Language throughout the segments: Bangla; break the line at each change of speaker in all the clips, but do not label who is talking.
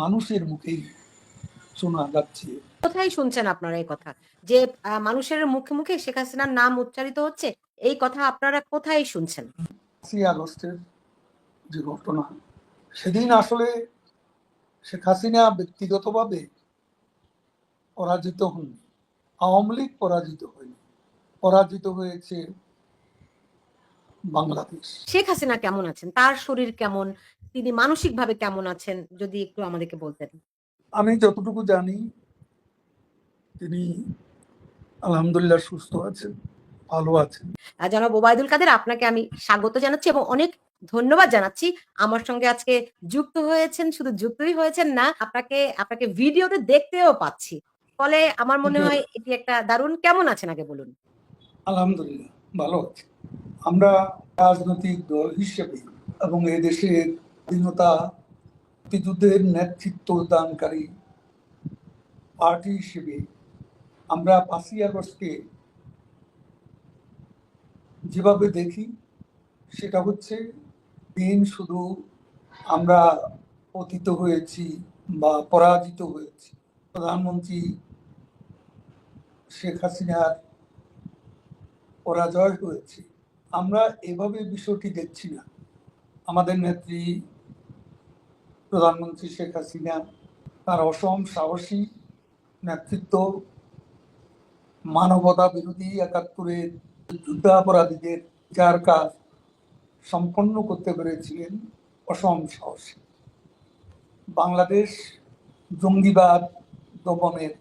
মানুষের মুখেই শোনা যাচ্ছে
কোথায় শুনছেন আপনারা এই কথা? যে মানুষের মুখে মুখে শেখ হাসিনার নাম উচ্চারিত হচ্ছে এই কথা আপনারা কোথায় শুনছেন?
আগস্টের যে ঘটনা সেদিন আসলে শেখ হাসিনা ব্যক্তিগতভাবে পরাজিত হন আওয়ামী লীগ পরাজিত হয়নি পরাজিত হয়েছে বাংলাদেশ।
শেখ হাসিনা কেমন আছেন? তার শরীর কেমন? তিনি মানসিক ভাবে কেমন আছেন যদি একটু আমাদেরকে বলতেন?
আমি যতটুকু জানি তিনি আলহামদুলিল্লাহ সুস্থ আছেন ভালো আছেন।
জনাব ওবায়দুল কাদের আপনাকে আমি স্বাগত জানাচ্ছি এবং অনেক ধন্যবাদ জানাচ্ছি। আমার সঙ্গে আজকে যুক্ত হয়েছেন শুধু যুক্তই হয়েছেন না আপনাকে আপনাকে ভিডিওতে দেখতেও পাচ্ছি। ফলে আমার মনে হয় এটি একটা দারুণ কেমন আছেন আগে বলুন?
আলহামদুলিল্লাহ ভালো আছে। আমরা রাজনৈতিক দল হিসেবে এবং এদেশের স্বাধীনতা মুক্তিযুদ্ধের নেতৃত্ব দানকারী পার্টি হিসেবে আমরা পাঁচই আগস্টকে যেভাবে দেখি, সেটা হচ্ছে দিন শুধু আমরা পতিত হয়েছি বা পরাজিত হয়েছি। প্রধানমন্ত্রী শেখ হাসিনার পরাজয় হয়েছে। আমরা এভাবে বিষয়টি দেখছি না। আমাদের নেত্রী প্রধানমন্ত্রী শেখ হাসিনা, তার অসম সাহসী নেতৃত্ব, মানবতা বিরোধী একাত্তরের যুদ্ধাপরাধীদের যার কাজ সম্পন্ন করতে পেরেছিলেন অসম সাহসী। বাংলাদেশ জঙ্গিবাদ দমনের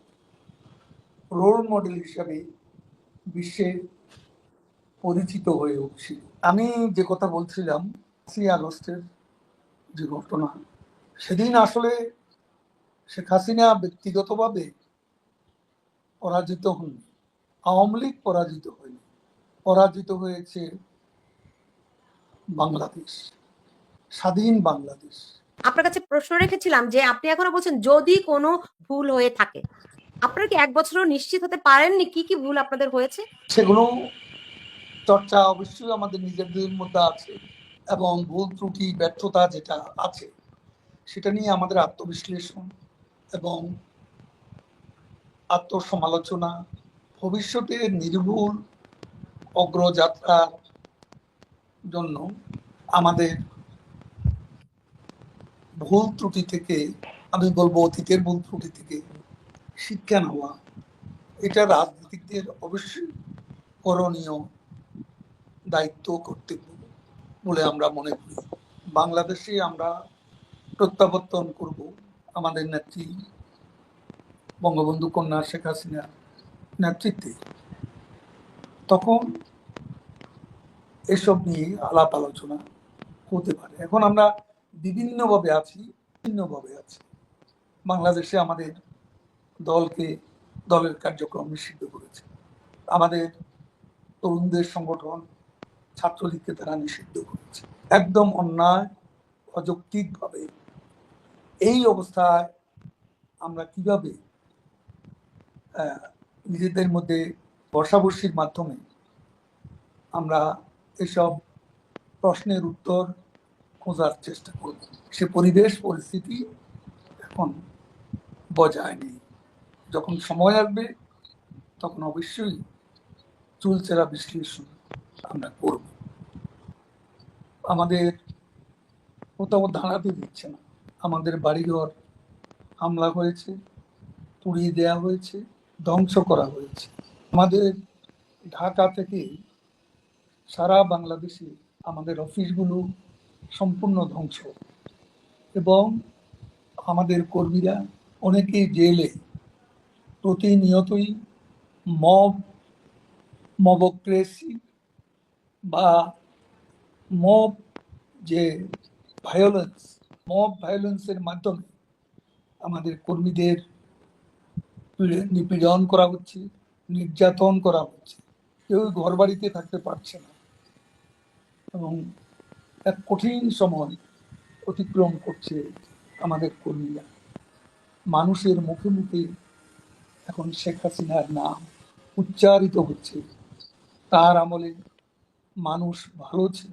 রোল মডেল হিসাবে বিশ্বে পরিচিত হয়ে উঠছিল। আমি যে কথা বলছিলাম পাঁচই আগস্টের যে ঘটনা সেদিন আসলে শেখ হাসিনা ব্যক্তিগতভাবে পরাজিত হন আওয়ামী লীগ পরাজিত হয়নি। পরাজিত হয়েছে বাংলাদেশ স্বাধীন বাংলাদেশ।
আপনার কাছে প্রশ্ন রেখেছিলাম যে আপনি এখনও বলছেন যদি কোনো ভুল হয়ে থাকে আপনারা কি এক বছরও নিশ্চিত হতে পারেননি কি কি ভুল আপনাদের হয়েছে?
সেগুলো চর্চা অবশ্যই আমাদের নিজেদের মধ্যে আছে এবং ভুল ত্রুটি ব্যর্থতা যেটা আছে সেটা নিয়ে আমাদের আত্মবিশ্লেষণ এবং আত্মসমালোচনা, ভবিষ্যতে নির্ভুল অগ্রযাত্রার জন্য আমাদের ভুল ত্রুটি থেকে, আমি বলব অতীতের ভুল ত্রুটি থেকে শিক্ষা নেওয়া, এটা রাজনীতিকদের অবশ্যই করণীয় দায়িত্ব কর্তব্য বলে আমরা মনে করি। বাংলাদেশে আমরা প্রত্যাবর্তন করব আমাদের নেত্রী বঙ্গবন্ধু কন্যা শেখ হাসিনার নেতৃত্বে। তখন এসব নিয়ে আলাপ আলোচনা হতে পারে। এখন আমরা বিভিন্নভাবে আছি ভিন্নভাবে আছি। বাংলাদেশে আমাদের দলকে, দলের কার্যক্রম নিষিদ্ধ করেছে। আমাদের তরুণদের সংগঠন, ছাত্রলীগকে তারা নিষিদ্ধ করেছে। একদম অন্যায়, অযৌক্তিকভাবে এই অবস্থায় আমরা কীভাবে নিজেদের মধ্যে বর্ষাবর্ষির মাধ্যমে আমরা এসব প্রশ্নের উত্তর খোঁজার চেষ্টা করব? সে পরিবেশ, পরিস্থিতি এখন বজায় নেই। যখন সময় আসবে, তখন অবশ্যই চুলচেরা বিশ্লেষণ আমরা করব। আমাদের কোথাও দাঁড়াতে দিচ্ছে না। আমাদের বাড়িঘর হামলা হয়েছে, পুড়িয়ে দেওয়া হয়েছে, ধ্বংস করা হয়েছে। আমাদের ঢাকা থেকে সারা বাংলাদেশে আমাদের অফিসগুলো সম্পূর্ণ ধ্বংস। এবং আমাদের কর্মীরা অনেকেই জেলে। প্রতিনিয়তই মব, মবক্রেসি বা মব যে ভায়োলেন্স মব ভায়োলেন্সের মাধ্যমে আমাদের কর্মীদের নিপীড়ন করা হচ্ছে, নির্যাতন করা হচ্ছে। কেউ ঘর বাড়িতে থাকতে পারছে না। এবং এক কঠিন সময় অতিক্রম করছে আমাদের কর্মীরা। মানুষের মুখে মুখে এখন শেখ হাসিনার নাম উচ্চারিত হচ্ছে। তার আমলে মানুষ ভালো ছিল।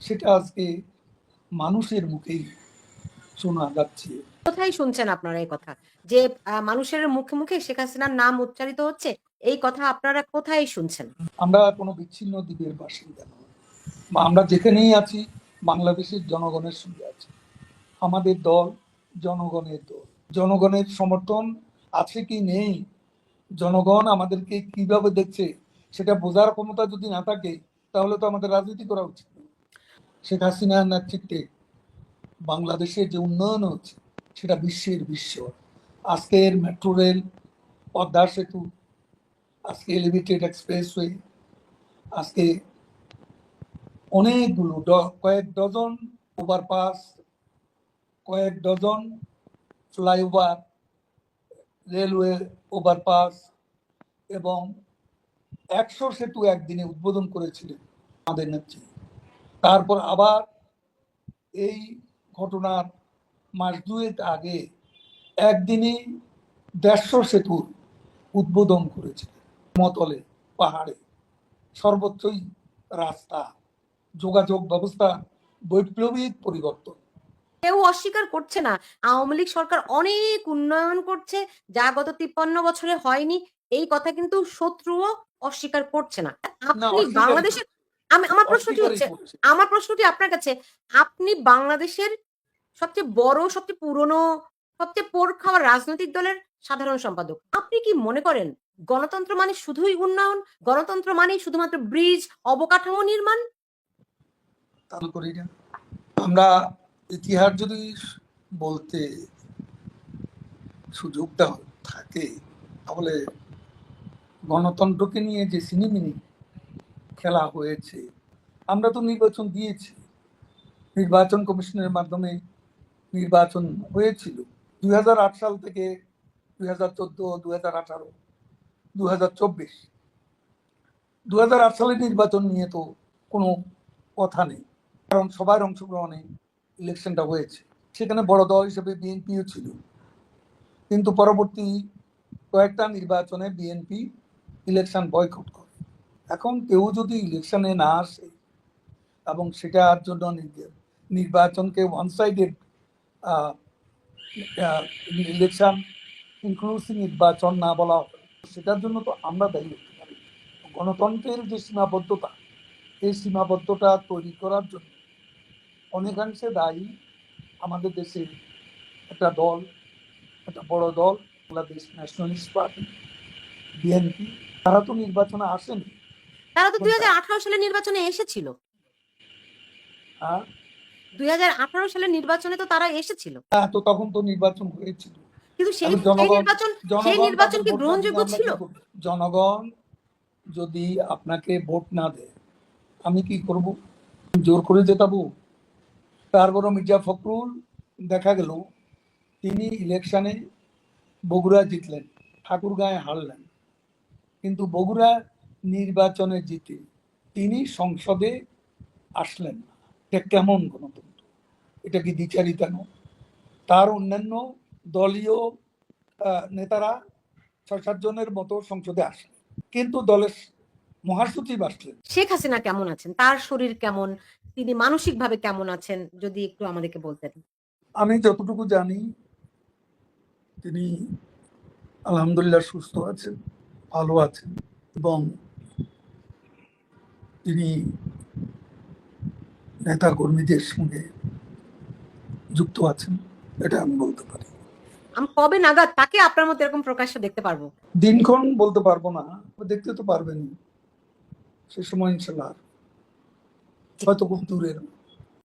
সেটা আজকে মানুষের মুখেই শোনা যাচ্ছে।
কোথায় শুনছেন আপনারা এই কথা? যে মানুষের মুখে মুখে শেখ হাসিনার নাম উচ্চারিত হচ্ছে এই কথা আপনারা কোথায় শুনছেন?
আমরা কোনো বিচ্ছিন্ন দ্বীপের বাসিন্দা বা আমরা যেখানেই আছি বাংলাদেশের জনগণের সঙ্গে আছি। আমাদের দল জনগণের দল। জনগণের সমর্থন আছে কি নেই? জনগণ আমাদেরকে কীভাবে দেখছে সেটা বোঝার ক্ষমতা যদি না থাকে তাহলে তো আমাদের রাজনীতি করা উচিত। নয়। শেখ হাসিনার নেতৃত্বে বাংলাদেশের যে উন্নয়ন হচ্ছে, সেটা বিশ্বের বিশ্ব। আজকের মেট্রো রেল, পদ্মা সেতু, আজকে এলিভেটেড এক্সপ্রেসওয়ে আজকে অনেকগুলো কয়েক ডজন ওভারপাস কয়েক ডজন ফ্লাইওভার রেলওয়ে ওভারপাস এবং একশো সেতু একদিনে উদ্বোধন করেছিলেন আমাদের নেত্রী তারপর আবার এই ঘটনার মাস দুয়েক আগে একদিনে দেড়শো সেতুর উদ্বোধন করেছিলেন মতলে পাহাড়ে। সর্বত্রই রাস্তা যোগাযোগ ব্যবস্থা বৈপ্লবিক পরিবর্তন।
কেউ অস্বীকার করছে না। আওয়ামী লীগ সরকার অনেক উন্নয়ন করছে যা গত তিপ্পান্ন বছরে হয়নি। এই কথা কিন্তু শত্রুও অস্বীকার করছে না। আপনি বাংলাদেশের আমি আমার প্রশ্নটি হচ্ছে আমার প্রশ্নটি আপনার কাছে আপনি বাংলাদেশের সবচেয়ে বড় সবচেয়ে পুরনো সবচেয়ে পোর খাওয়া রাজনৈতিক দলের সাধারণ সম্পাদক আপনি কি মনে করেন গণতন্ত্র মানে শুধুই উন্নয়ন? গণতন্ত্র মানে শুধুমাত্র ব্রিজ অবকাঠামো নির্মাণ?
করি না। আমরা ইতিহাস যদি বলতে সুযোগটা থাকে তাহলে গণতন্ত্রকে নিয়ে যে সিনেমিনি খেলা হয়েছে। আমরা তো নির্বাচন দিয়েছি। নির্বাচন কমিশনের মাধ্যমে নির্বাচন হয়েছিল। দু হাজার আট সাল থেকে দুই হাজার চোদ্দ, দুই হাজার আঠারো দু হাজার চব্বিশ। দু হাজার আট সালের নির্বাচন নিয়ে তো কোনো কথা নেই। কারণ সবার অংশগ্রহণে ইলেকশনটা হয়েছে। সেখানে বড় দল হিসেবে বিএনপিও ছিল। কিন্তু পরবর্তী কয়েকটা নির্বাচনে বিএনপি ইলেকশন বয়কট করে। এখন কেউ যদি ইলেকশনে না আসে এবং সেটার জন্য নির্বাচনকে ওয়ান সাইডেড ইলেকশন ইনক্লুসিভ নির্বাচন না বলা সেটার জন্য তো আমরা দায়ী হতে পারি। গণতন্ত্রের যে সীমাবদ্ধতা, এই সীমাবদ্ধতা তৈরি করার জন্য অনেকাংশে দায়ী আমাদের দেশের একটা দল, একটা বড় দল, বাংলাদেশ ন্যাশনালিস্ট পার্টি বিএনপি তারা তো নির্বাচনে আসেনি।
তারা তো দুই? সালে নির্বাচনে এসেছিল।
আর
দুই সালের নির্বাচনে তো তারা এসেছিল।
হ্যাঁ, তো তখন তো নির্বাচন হয়েছিল।
কিন্তু সেই নির্বাচন সেই নির্বাচন কি গ্রহণযোগ্য ছিল?
জনগণ যদি আপনাকে ভোট না দেয় আমি কি করব? জোর করে জেতাবো? তারপর মির্জা ফখরুল দেখা গেল তিনি ইলেকশনে বগুড়া জিতলেন ঠাকুরগাঁয়ে হারলেন। কিন্তু বগুড়া নির্বাচনে জিতে তিনি সংসদে আসলেন না। এটা কেমন গণতন্ত্র এটা কি দ্বিচারিতা নয় তার অন্যান্য দলীয় নেতারা ছয় সাতজনের মতো সংসদে আসলেন। কিন্তু দলের মহাসচিব আসলেন।
শেখ হাসিনা কেমন আছেন? তার শরীর কেমন? তিনি মানসিক ভাবে কেমন আছেন? যদি একটু আমাদেরকে বলতেন।
আমি যতটুকু জানি তিনি আলহামদুলিল্লাহ সুস্থ আছেন ভালো আছেন এবং তিনি নেতা কর্মীদের সঙ্গে যুক্ত আছেন এটা আমি বলতে পারি।
আমি কবে নাগাদ? তাকে আপনার মতো এরকম প্রকাশ্য দেখতে পারব?
দিনক্ষণ বলতে পারব না দেখতে তো পারবেন সে সময় ইনশাল্লাহ হয়তো খুব দূরের।